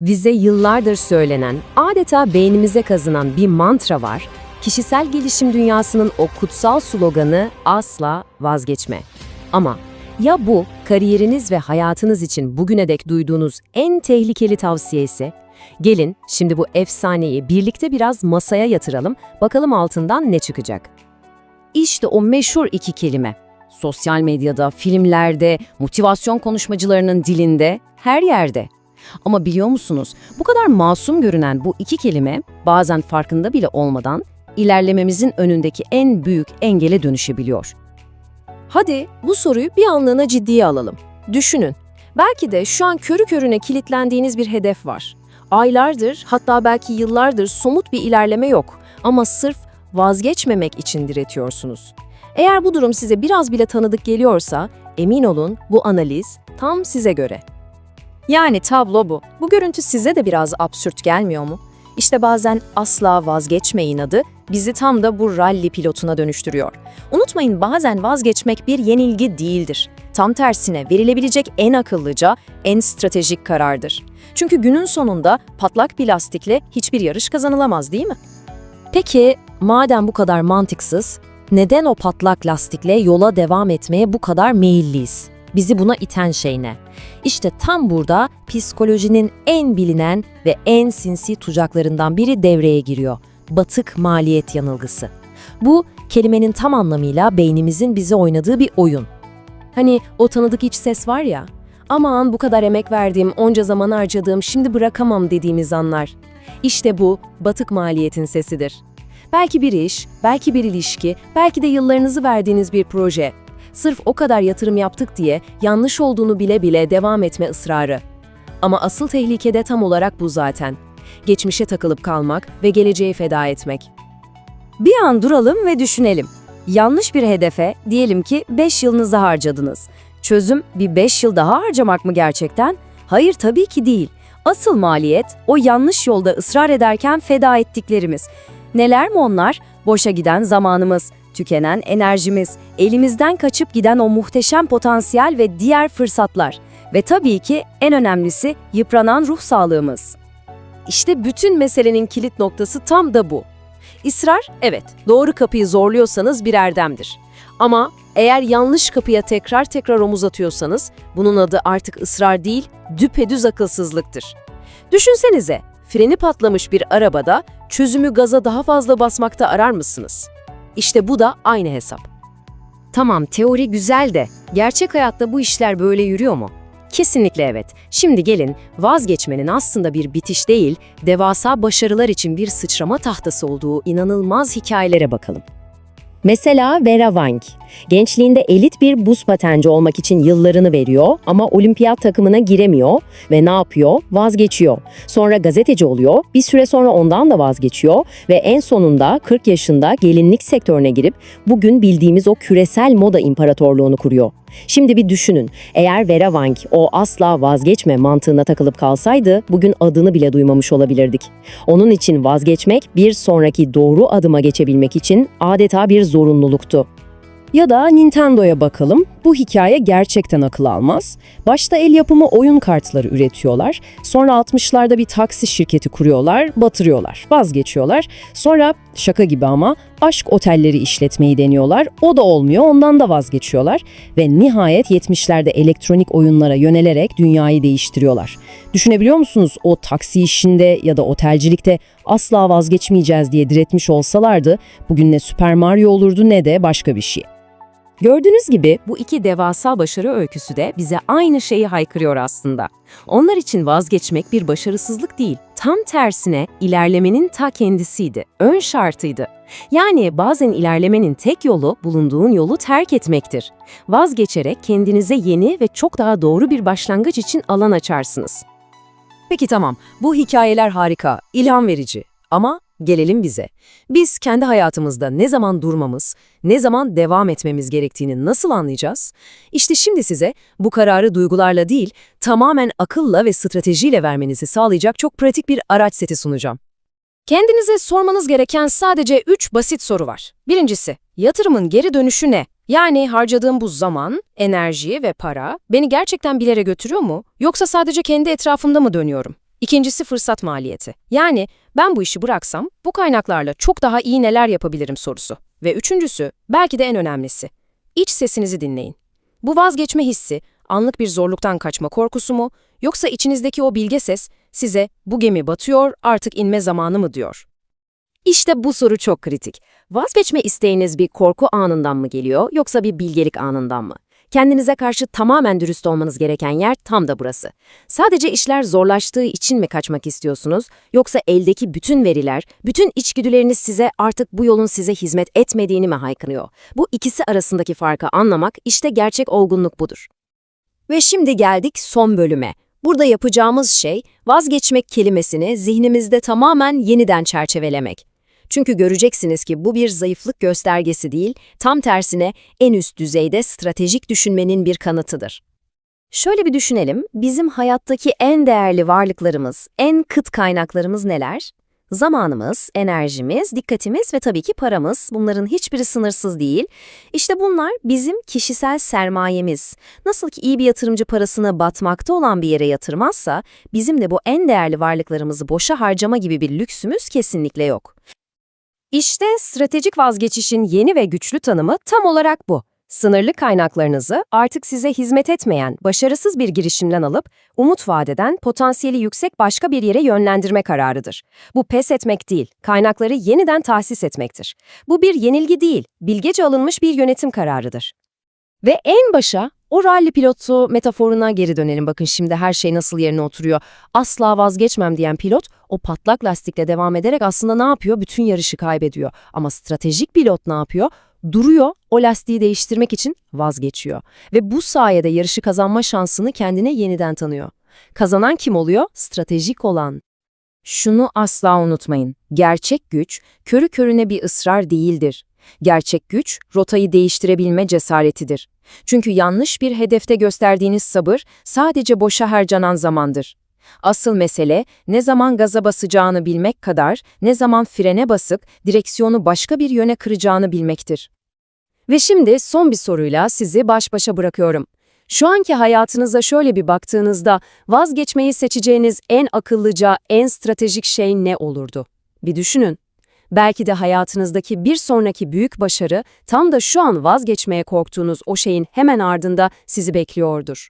Bize yıllardır söylenen, adeta beynimize kazınan bir mantra var. Kişisel gelişim dünyasının o kutsal sloganı asla vazgeçme. Ama ya bu kariyeriniz ve hayatınız için bugüne dek duyduğunuz en tehlikeli tavsiyesi? Gelin şimdi bu efsaneyi birlikte biraz masaya yatıralım, bakalım altından ne çıkacak. İşte o meşhur iki kelime. Sosyal medyada, filmlerde, motivasyon konuşmacılarının dilinde, her yerde. Ama biliyor musunuz, bu kadar masum görünen bu iki kelime bazen farkında bile olmadan ilerlememizin önündeki en büyük engele dönüşebiliyor. Hadi bu soruyu bir anlığına ciddiye alalım. Düşünün. Belki de şu an körü körüne kilitlendiğiniz bir hedef var. Aylardır, hatta belki yıllardır somut bir ilerleme yok ama sırf vazgeçmemek için diretiyorsunuz. Eğer bu durum size biraz bile tanıdık geliyorsa, emin olun bu analiz tam size göre. Yani tablo bu. Bu görüntü size de biraz absürt gelmiyor mu? İşte bazen asla vazgeçmeyin adı bizi tam da bu ralli pilotuna dönüştürüyor. Unutmayın bazen vazgeçmek bir yenilgi değildir. Tam tersine verilebilecek en akıllıca, en stratejik karardır. Çünkü günün sonunda patlak bir lastikle hiçbir yarış kazanılamaz değil mi? Peki madem bu kadar mantıksız, neden o patlak lastikle yola devam etmeye bu kadar meyilliyiz? Bizi buna iten şey ne? İşte tam burada psikolojinin en bilinen ve en sinsi tucaklarından biri devreye giriyor. Batık maliyet yanılgısı. Bu kelimenin tam anlamıyla beynimizin bize oynadığı bir oyun. Hani o tanıdık iç ses var ya, aman bu kadar emek verdiğim, onca zaman harcadığım, şimdi bırakamam dediğimiz anlar. İşte bu batık maliyetin sesidir. Belki bir iş, belki bir ilişki, belki de yıllarınızı verdiğiniz bir proje. Sırf o kadar yatırım yaptık diye yanlış olduğunu bile bile devam etme ısrarı. Ama asıl tehlike de tam olarak bu zaten. Geçmişe takılıp kalmak ve geleceği feda etmek. Bir an duralım ve düşünelim. Yanlış bir hedefe diyelim ki 5 yılınızı harcadınız. Çözüm bir 5 yıl daha harcamak mı gerçekten? Hayır tabii ki değil. Asıl maliyet o yanlış yolda ısrar ederken feda ettiklerimiz. Neler mi onlar? Boşa giden zamanımız, tükenen enerjimiz, elimizden kaçıp giden o muhteşem potansiyel ve diğer fırsatlar. Ve tabii ki en önemlisi yıpranan ruh sağlığımız. İşte bütün meselenin kilit noktası tam da bu. İsrar, evet, doğru kapıyı zorluyorsanız bir erdemdir. Ama eğer yanlış kapıya tekrar tekrar omuz atıyorsanız, bunun adı artık ısrar değil, düpedüz akılsızlıktır. Düşünsenize, freni patlamış bir arabada çözümü gaza daha fazla basmakta arar mısınız? İşte bu da aynı hesap. Tamam teori güzel de gerçek hayatta bu işler böyle yürüyor mu? Kesinlikle evet. Şimdi gelin vazgeçmenin aslında bir bitiş değil, devasa başarılar için bir sıçrama tahtası olduğu inanılmaz hikayelere bakalım. Mesela Vera Wang. Gençliğinde elit bir buz patenci olmak için yıllarını veriyor ama olimpiyat takımına giremiyor ve ne yapıyor? Vazgeçiyor. Sonra gazeteci oluyor, bir süre sonra ondan da vazgeçiyor ve en sonunda 40 yaşında gelinlik sektörüne girip bugün bildiğimiz o küresel moda imparatorluğunu kuruyor. Şimdi bir düşünün, eğer Vera Wang o asla vazgeçme mantığına takılıp kalsaydı bugün adını bile duymamış olabilirdik. Onun için vazgeçmek bir sonraki doğru adıma geçebilmek için adeta bir zorunluluktu. Ya da Nintendo'ya bakalım. Bu hikaye gerçekten akıl almaz. Başta el yapımı oyun kartları üretiyorlar. Sonra 60'larda bir taksi şirketi kuruyorlar, batırıyorlar, vazgeçiyorlar. Sonra şaka gibi ama aşk otelleri işletmeyi deniyorlar. O da olmuyor, ondan da vazgeçiyorlar. Ve nihayet 70'lerde elektronik oyunlara yönelerek dünyayı değiştiriyorlar. Düşünebiliyor musunuz o taksi işinde ya da otelcilikte asla vazgeçmeyeceğiz diye diretmiş olsalardı bugün ne Super Mario olurdu ne de başka bir şey. Gördüğünüz gibi bu iki devasa başarı öyküsü de bize aynı şeyi haykırıyor aslında. Onlar için vazgeçmek bir başarısızlık değil, tam tersine ilerlemenin ta kendisiydi, ön şartıydı. Yani bazen ilerlemenin tek yolu bulunduğun yolu terk etmektir. Vazgeçerek kendinize yeni ve çok daha doğru bir başlangıç için alan açarsınız. Peki tamam, bu hikayeler harika, ilham verici. Ama gelelim bize. Biz kendi hayatımızda ne zaman durmamız, ne zaman devam etmemiz gerektiğini nasıl anlayacağız? İşte şimdi size bu kararı duygularla değil, tamamen akılla ve stratejiyle vermenizi sağlayacak çok pratik bir araç seti sunacağım. Kendinize sormanız gereken sadece 3 basit soru var. Birincisi, yatırımın geri dönüşü ne? Yani harcadığım bu zaman, enerji ve para beni gerçekten bir yere götürüyor mu? Yoksa sadece kendi etrafımda mı dönüyorum? İkincisi fırsat maliyeti. Yani ben bu işi bıraksam bu kaynaklarla çok daha iyi neler yapabilirim sorusu. Ve üçüncüsü belki de en önemlisi. İç sesinizi dinleyin. Bu vazgeçme hissi anlık bir zorluktan kaçma korkusu mu yoksa içinizdeki o bilge ses size bu gemi batıyor artık inme zamanı mı diyor? İşte bu soru çok kritik. Vazgeçme isteğiniz bir korku anından mı geliyor yoksa bir bilgelik anından mı? Kendinize karşı tamamen dürüst olmanız gereken yer tam da burası. Sadece işler zorlaştığı için mi kaçmak istiyorsunuz yoksa eldeki bütün veriler, bütün içgüdüleriniz size artık bu yolun size hizmet etmediğini mi haykınıyor? Bu ikisi arasındaki farkı anlamak işte gerçek olgunluk budur. Ve şimdi geldik son bölüme. Burada yapacağımız şey vazgeçmek kelimesini zihnimizde tamamen yeniden çerçevelemek. Çünkü göreceksiniz ki bu bir zayıflık göstergesi değil, tam tersine en üst düzeyde stratejik düşünmenin bir kanıtıdır. Şöyle bir düşünelim, bizim hayattaki en değerli varlıklarımız, en kıt kaynaklarımız neler? Zamanımız, enerjimiz, dikkatimiz ve tabii ki paramız. Bunların hiçbiri sınırsız değil. İşte bunlar bizim kişisel sermayemiz. Nasıl ki iyi bir yatırımcı parasını batmakta olan bir yere yatırmazsa, bizim de bu en değerli varlıklarımızı boşa harcama gibi bir lüksümüz kesinlikle yok. İşte stratejik vazgeçişin yeni ve güçlü tanımı tam olarak bu. Sınırlı kaynaklarınızı artık size hizmet etmeyen, başarısız bir girişimden alıp, umut vadeden potansiyeli yüksek başka bir yere yönlendirme kararıdır. Bu pes etmek değil, kaynakları yeniden tahsis etmektir. Bu bir yenilgi değil, bilgece alınmış bir yönetim kararıdır. Ve en başa o ralli pilotu metaforuna geri dönelim. Bakın şimdi her şey nasıl yerine oturuyor. Asla vazgeçmem diyen pilot o patlak lastikle devam ederek aslında ne yapıyor? Bütün yarışı kaybediyor. Ama stratejik pilot ne yapıyor? Duruyor, o lastiği değiştirmek için vazgeçiyor. Ve bu sayede yarışı kazanma şansını kendine yeniden tanıyor. Kazanan kim oluyor? Stratejik olan. Şunu asla unutmayın. Gerçek güç, körü körüne bir ısrar değildir. Gerçek güç, rotayı değiştirebilme cesaretidir. Çünkü yanlış bir hedefte gösterdiğiniz sabır sadece boşa harcanan zamandır. Asıl mesele ne zaman gaza basacağını bilmek kadar ne zaman frene basıp direksiyonu başka bir yöne kıracağını bilmektir. Ve şimdi son bir soruyla sizi baş başa bırakıyorum. Şu anki hayatınıza şöyle bir baktığınızda vazgeçmeyi seçeceğiniz en akıllıca, en stratejik şey ne olurdu? Bir düşünün. Belki de hayatınızdaki bir sonraki büyük başarı tam da şu an vazgeçmeye korktuğunuz o şeyin hemen ardında sizi bekliyordur.